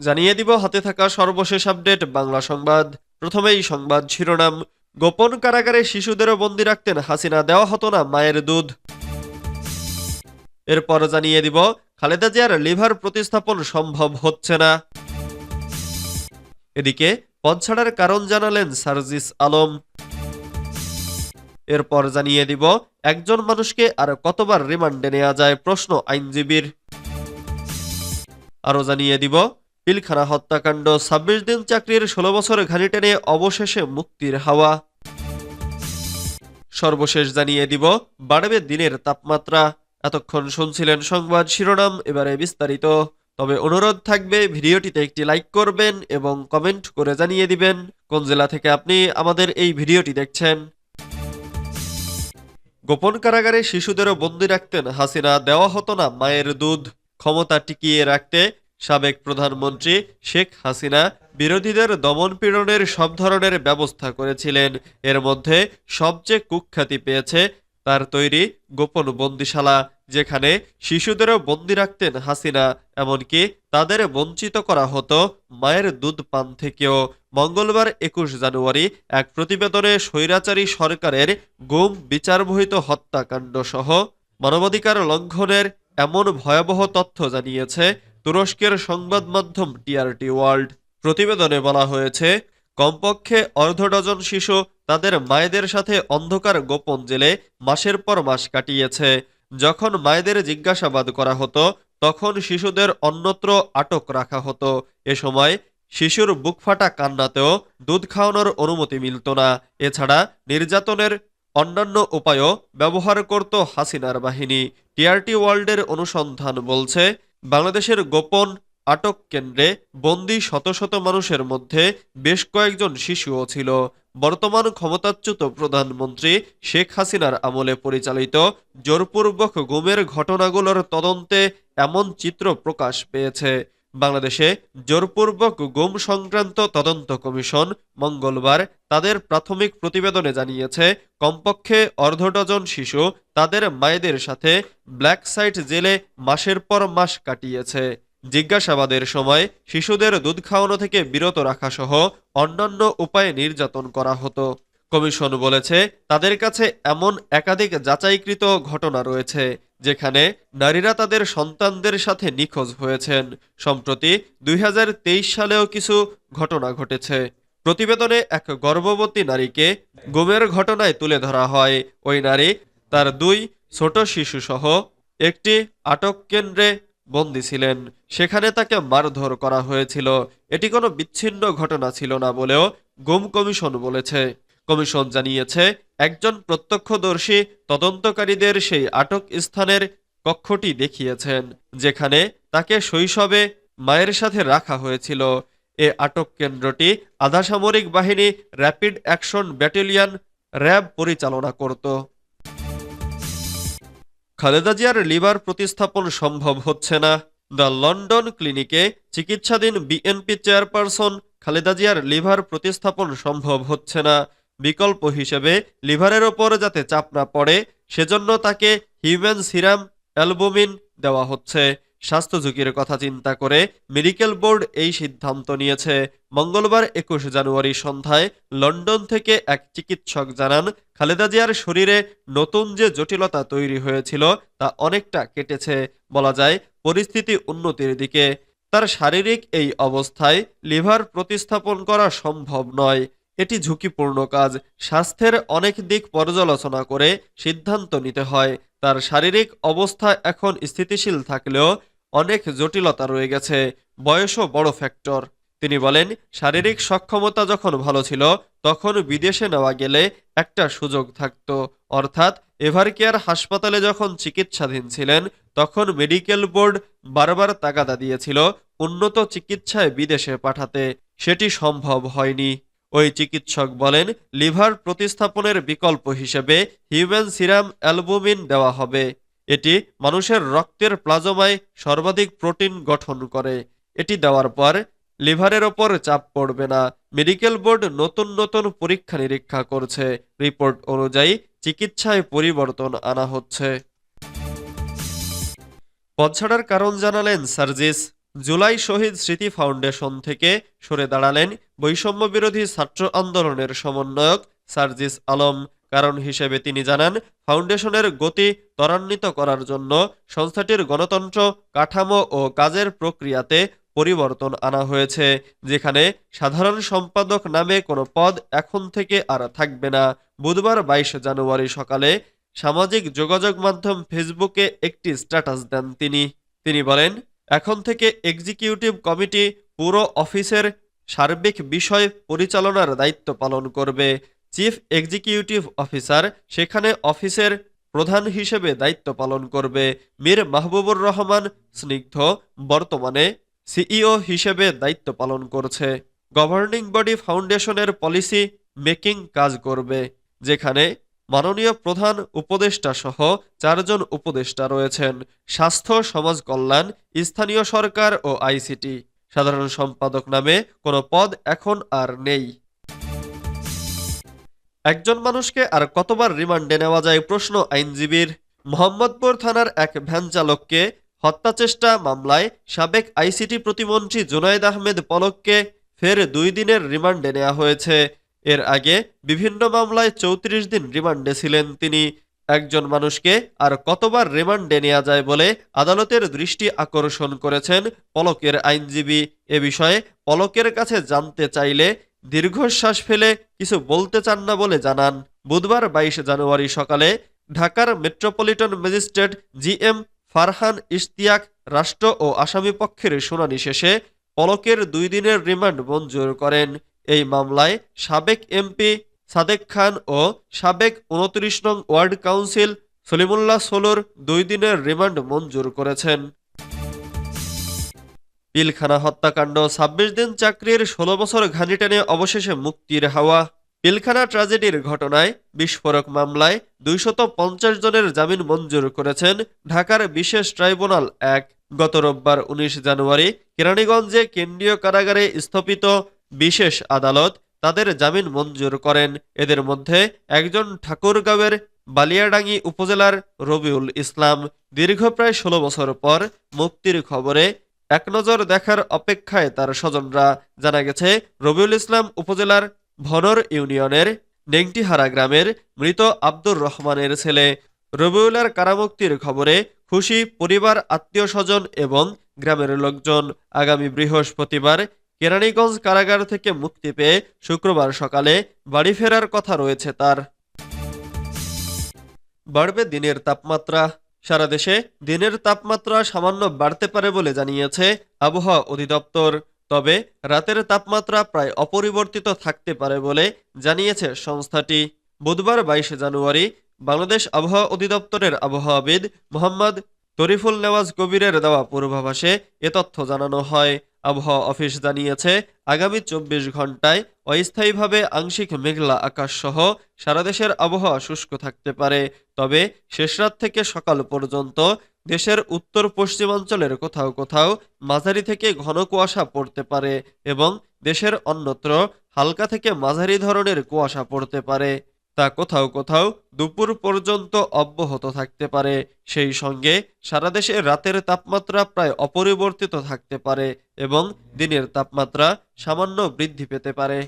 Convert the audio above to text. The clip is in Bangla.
জানিয়ে দিব, হাতে থাকা সর্বশেষ আপডেট, বাংলা সংবাদ। প্রথমেই সংবাদ শিরোনাম, গোপন কারাগারে শিশুদেরও বন্দি রাখতেন হাসিনা, দেওয়া হতো না মায়ের দুধ। এরপর জানিয়ে দিব, খালেদা জিয়ার লিভার প্রতিস্থাপন সম্ভব হচ্ছে না। এদিকে, পদ ছাড়ার কারণ জানালেন সার্জিস আলম। এরপর জানিয়ে দিব, একজন মানুষকে আর কতবার রিমান্ডে নেওয়া যায় প্রশ্ন আইনজীবীর। আরও জানিয়ে দিব পিলখানা হত্যাকাণ্ড, ছাব্বিশ দিন চাকরির ষোলো বছর ঘানি টেনে অবশেষে মুক্তির হাওয়া। সর্বশেষ জানিয়ে দিব, বাড়বে দিনের তাপমাত্রা। এতক্ষণ শুনছিলেন সংবাদ শিরোনাম, এবারে বিস্তারিত। তবে অনুরোধ থাকবে, ভিডিওটিতে একটি লাইক করবেন এবং কমেন্ট করে জানিয়ে দিবেন কোন জেলা থেকে আপনি আমাদের এই ভিডিওটি দেখছেন। গোপন কারাগারে শিশুদেরও বন্দি রাখতেন হাসিনা, দেওয়া হতো না মায়ের দুধ। ক্ষমতা টিকিয়ে রাখতে সাবেক প্রধানমন্ত্রী শেখ হাসিনা বিরোধীদের দমন পীড়নের সব ধরনের ব্যবস্থা করেছিলেন। এর মধ্যে সবচেয়ে কুখ্যাতি পেয়েছে তার তৈরি গোপন বন্দিশালা, যেখানে শিশুদেরও বন্দি রাখতেন হাসিনা, এমনকি তাদের বঞ্চিত করা হতো মায়ের দুধ পান থেকেও। মঙ্গলবার একুশ জানুয়ারি এক প্রতিবেদনে স্বৈরাচারী সরকারের গুম, বিচারবহিত হত্যাকাণ্ড সহ মানবাধিকার লঙ্ঘনের এমন ভয়াবহ তথ্য জানিয়েছে তুরস্কের সংবাদ মাধ্যম টিআরটি ওয়ার্ল্ড প্রতিবেদনে বলা হয়েছে, কমপক্ষে অর্ধ ডজন শিশু তাদের মায়েদের সাথে অন্ধকার গোপন জেলে মাসের পর মাস কাটিয়েছে। যখন মায়েদের জিজ্ঞাসাবাদ করা হতো, তখন শিশুদের অন্যত্র আটক রাখা হতো। এ সময় শিশুর বুকফাটা কান্নাতেও দুধ খাওয়ানোর অনুমতি মিলত না। এছাড়া নির্যাতনের অন্যান্য উপায়ও ব্যবহার করত হাসিনার বাহিনী। টিআরটি ওয়ার্ল্ডের অনুসন্ধান বলছে বাংলাদেশের গোপন আটক কেন্দ্রে বন্দী শত শত মানুষের মধ্যে বেশ কয়েকজন শিশুও ছিল। বর্তমান ক্ষমতাচ্যুত প্রধানমন্ত্রী শেখ হাসিনার আমলে পরিচালিত জোরপূর্বক গুমের ঘটনাগুলোর তদন্তে এমন চিত্র প্রকাশ পেয়েছে। বাংলাদেশে জোরপূর্বক গুম সংক্রান্ত তদন্ত কমিশন মঙ্গলবার তাদের প্রাথমিক প্রতিবেদনে জানিয়েছে, কমপক্ষে অর্ধ ডজন শিশু তাদের মায়েদের সাথে ব্ল্যাক সাইট জেলে মাসের পর মাস কাটিয়েছে। জিজ্ঞাসাবাদের সময় শিশুদের দুধ খাওয়ানো থেকে বিরত রাখা সহ অন্যান্য উপায়ে নির্যাতন করা হতো। কমিশন বলেছে, তাদের কাছে এমন একাধিক যাচাইকৃত ঘটনা রয়েছে, যেখানে নারীরা তাদের সন্তানদের সাথে নিখোঁজ হয়েছেন। সম্প্রতি দুই হাজার তেইশ সালেও কিছু ঘটনা ঘটেছে। প্রতিবেদনে এক গর্ভবতী নারীকে গুমের ঘটনায় তুলে ধরা হয়। ওই নারী তার দুই ছোট শিশু সহ একটি আটক কেন্দ্রে বন্দী ছিলেন। সেখানে তাকে মারধর করা হয়েছিল। এটি কোনো বিচ্ছিন্ন ঘটনা ছিল না বলেও গুম কমিশন বলেছে। কমিশন জানিয়েছে, একজন প্রত্যক্ষদর্শী তদন্তকারীদের সেই আটক স্থানের কক্ষটি দেখিয়েছেন, যেখানে তাকে শৈশবে মায়ের সাথে রাখা হয়েছিল। এ আটক কেন্দ্রটি আধা সামরিক বাহিনী র্যাপিড অ্যাকশন ব্যাটালিয়ন র্যাব পরিচালনা করত। খালেদা জিয়ার লিভার প্রতিস্থাপন সম্ভব হচ্ছে না। দ্য লন্ডন ক্লিনিকে চিকিৎসাধীন বিএনপি চেয়ারপারসন খালেদা জিয়ার লিভার প্রতিস্থাপন সম্ভব হচ্ছে না। বিকল্প হিসেবে লিভারের ওপর যাতে চাপ না পড়ে, সেজন্য তাকে হিউম্যান সিরাম অ্যালবুমিন দেওয়া হচ্ছে। স্বাস্থ্য ঝুঁকির কথা চিন্তা করে মেডিকেল বোর্ড এই সিদ্ধান্ত নিয়েছে। মঙ্গলবার একুশ জানুয়ারি সন্ধ্যায় লন্ডন থেকে এক চিকিৎসক জানান, খালেদা জিয়ার শরীরে নতুন যে জটিলতা তৈরি হয়েছিল তা অনেকটা কেটেছে। বলা যায়, পরিস্থিতি উন্নতির দিকে। তার শারীরিক এই অবস্থায় লিভার প্রতিস্থাপন করা সম্ভব নয়। এটি ঝুঁকিপূর্ণ কাজ। স্বাস্থ্যের অনেক দিক পর্যালোচনা করে সিদ্ধান্ত নিতে হয়। তার শারীরিক অবস্থা এখন স্থিতিশীল থাকলেও অনেক জটিলতা রয়ে গেছে। বয়সও বড় ফ্যাক্টর। তিনি বলেন, শারীরিক সক্ষমতা যখন ভালো ছিল, তখন বিদেশে নেওয়া গেলে একটা সুযোগ থাকত। অর্থাৎ এভারকেয়ার হাসপাতালে যখন চিকিৎসাধীন ছিলেন, তখন মেডিকেল বোর্ড বারবার তাগাদা দিয়েছিল উন্নত চিকিৎসায় বিদেশে পাঠাতে। সেটি সম্ভব হয়নি। ওই চিকিৎসক বলেন, লিভার প্রতিস্থাপনের বিকল্প হিসেবে হিউম্যান সিরাম অ্যালবুমিন দেওয়া হবে। এটি মানুষের রক্তের প্লাজমায় সর্বাধিক প্রোটিন গঠন করে। এটি দেওয়ার পর লিভারের ওপর চাপ পড়বে না। মেডিকেল বোর্ড নতুন নতুন পরীক্ষা নিরীক্ষা করছে। রিপোর্ট অনুযায়ী চিকিৎসায় পরিবর্তন আনা হচ্ছে। পদ ছাড়ার কারণ জানালেন সার্জিস। জুলাই শহীদ স্মৃতি ফাউন্ডেশন থেকে সরে দাঁড়ালেন বৈষম্য বিরোধী ছাত্র আন্দোলনের সমন্বয়ক সার্জিস আলম। কারণ হিসেবে তিনি জানান, ফাউন্ডেশনের গতি ত্বরান্বিত করার জন্য সংস্থাটির গণতন্ত্র, কাঠামো ও কাজের প্রক্রিয়াতে পরিবর্তন আনা হয়েছে, যেখানে সাধারণ সম্পাদক নামে কোনো পদ এখন থেকে আর থাকবে না। বুধবার বাইশ জানুয়ারি সকালে সামাজিক যোগাযোগ মাধ্যম ফেসবুকে একটি স্ট্যাটাস দেন তিনি। তিনি বলেন এখন থেকে এক্সিকিউটিভ কমিটি পুরো অফিসের সার্বিক বিষয় পরিচালনার দায়িত্ব পালন করবে। চিফ এক্সিকিউটিভ অফিসার সেখানে অফিসের প্রধান হিসেবে দায়িত্ব পালন করবে। মীর মাহবুবুর রহমান স্নিগ্ধ, বর্তমানে সিইও হিসেবে দায়িত্ব পালন করছে। গভর্নিং বডি ফাউন্ডেশনের পলিসি মেকিং কাজ করবে, যেখানে মাননীয় প্রধান উপদেষ্টা সহ চারজন উপদেষ্টা রয়েছেন। স্বাস্থ্য, সমাজ কল্যাণ, স্থানীয় সরকার ও আইসিটি। সাধারণ সম্পাদক নামে কোনো পদ এখন আর নেই। একজন মানুষকে আর কতবার রিমান্ডে নেওয়া যায় প্রশ্ন আইনজীবীর। মোহাম্মদপুর থানার এক ভ্যান চালককে হত্যাচেষ্টা মামলায় সাবেক আইসিটি প্রতিমন্ত্রী জুনাইদ আহমেদ পলককে ফের দুই দিনের রিমান্ডে নেওয়া হয়েছে। এর আগে বিভিন্ন মামলায় চৌত্রিশ দিন রিমান্ডে ছিলেন তিনি। একজন মানুষকে আর কতবার রিমান্ডে নেওয়া যায় বলে আদালতের দৃষ্টি আকর্ষণ করেছেন পলকের আইনজীবী। এ বিষয়ে পলকের কাছে জানতে চাইলে দীর্ঘশ্বাস ফেলে কিছু বলতে চান না বলে জানান। বুধবার বাইশ জানুয়ারি সকালে ঢাকার metropolitan magistrate G M Farhan Ishtiaq রাষ্ট্র ও আসামি পক্ষের শুনানি শেষে পলকের দুই দিনের রিমান্ড মঞ্জুর করেন। এই মামলায় সাবেক এমপি সাদেক খান ও সাবেক উনত্রিশ নং ওয়ার্ড কাউন্সিল সলিমুল্লাহ সোলোর দুই দিনের রিমান্ড মঞ্জুর করেছেন। পিলখানা হত্যাকাণ্ড, ছাব্বিশ দিন চাকরির ষোলো বছর ঘানি টেনে অবশেষে মুক্তির হাওয়া। পিলখানা ট্র্যাজেডির ঘটনায় বিস্ফোরক মামলায় দুইশত পঞ্চাশ জনের জামিন মঞ্জুর করেছেন ঢাকার বিশেষ ট্রাইব্যুনাল এক। গত রোববার উনিশ জানুয়ারি কেরানীগঞ্জে কেন্দ্রীয় কারাগারে স্থাপিত বিশেষ আদালত তাদের জামিন মঞ্জুর করেন। এদের মধ্যে একজন ঠাকুরগাঁওয়ের বালিয়াডাঙ্গি উপজেলার রবিউল ইসলাম দীর্ঘ প্রায় ষোলো বছর পর মুক্তির খবরে এক নজর দেখার অপেক্ষায় তার স্বজনরা। জানা গেছে, রবিউল ইসলাম উপজেলার ভনর ইউনিয়নের নেংটিহারা গ্রামের মৃত আব্দুর রহমানের ছেলে। রবিউলার কারামুক্তির খবরে খুশি পরিবার, আত্মীয় স্বজন এবং গ্রামের লোকজন। আগামী বৃহস্পতিবার কেরানীগঞ্জ কারাগার থেকে মুক্তি পেয়ে শুক্রবার সকালে বাড়ি ফেরার কথা রয়েছে তার। বাড়বে দিনের তাপমাত্রা। সারা দেশে দিনের তাপমাত্রা সামান্য বাড়তে পারে বলে জানিয়েছে আবহাওয়া অধিদপ্তর। তবে রাতের তাপমাত্রা প্রায় অপরিবর্তিত থাকতে পারে বলে জানিয়েছে সংস্থাটি। বুধবার বাইশে জানুয়ারি বাংলাদেশ আবহাওয়া অধিদপ্তরের আবহাওয়াবিদ মোহাম্মদ তরিফুল নেওয়াজ কবিরের দেওয়া পূর্বাভাসে এ তথ্য জানানো হয়। আবহাওয়া অফিস জানিয়েছে, আগামী চব্বিশ ঘন্টায় অস্থায়ীভাবে আংশিক মেঘলা আকাশ সহ সারা দেশের আবহাওয়া শুষ্ক থাকতে পারে। তবে শেষরাত থেকে সকাল পর্যন্ত দেশের উত্তর পশ্চিমাঞ্চলের কোথাও কোথাও মাঝারি থেকে ঘন কুয়াশা পড়তে পারে এবং দেশের অন্যত্র হালকা থেকে মাঝারি ধরনের কুয়াশা পড়তে পারে। তা কোথাও কোথাও দুপুর পর্যন্ত অব্যাহত থাকতে পারে। সেই সঙ্গে সারা দেশে রাতের তাপমাত্রা প্রায় অপরিবর্তিত থাকতে পারে এবং দিনের তাপমাত্রা সামান্য বৃদ্ধি পেতে পারে।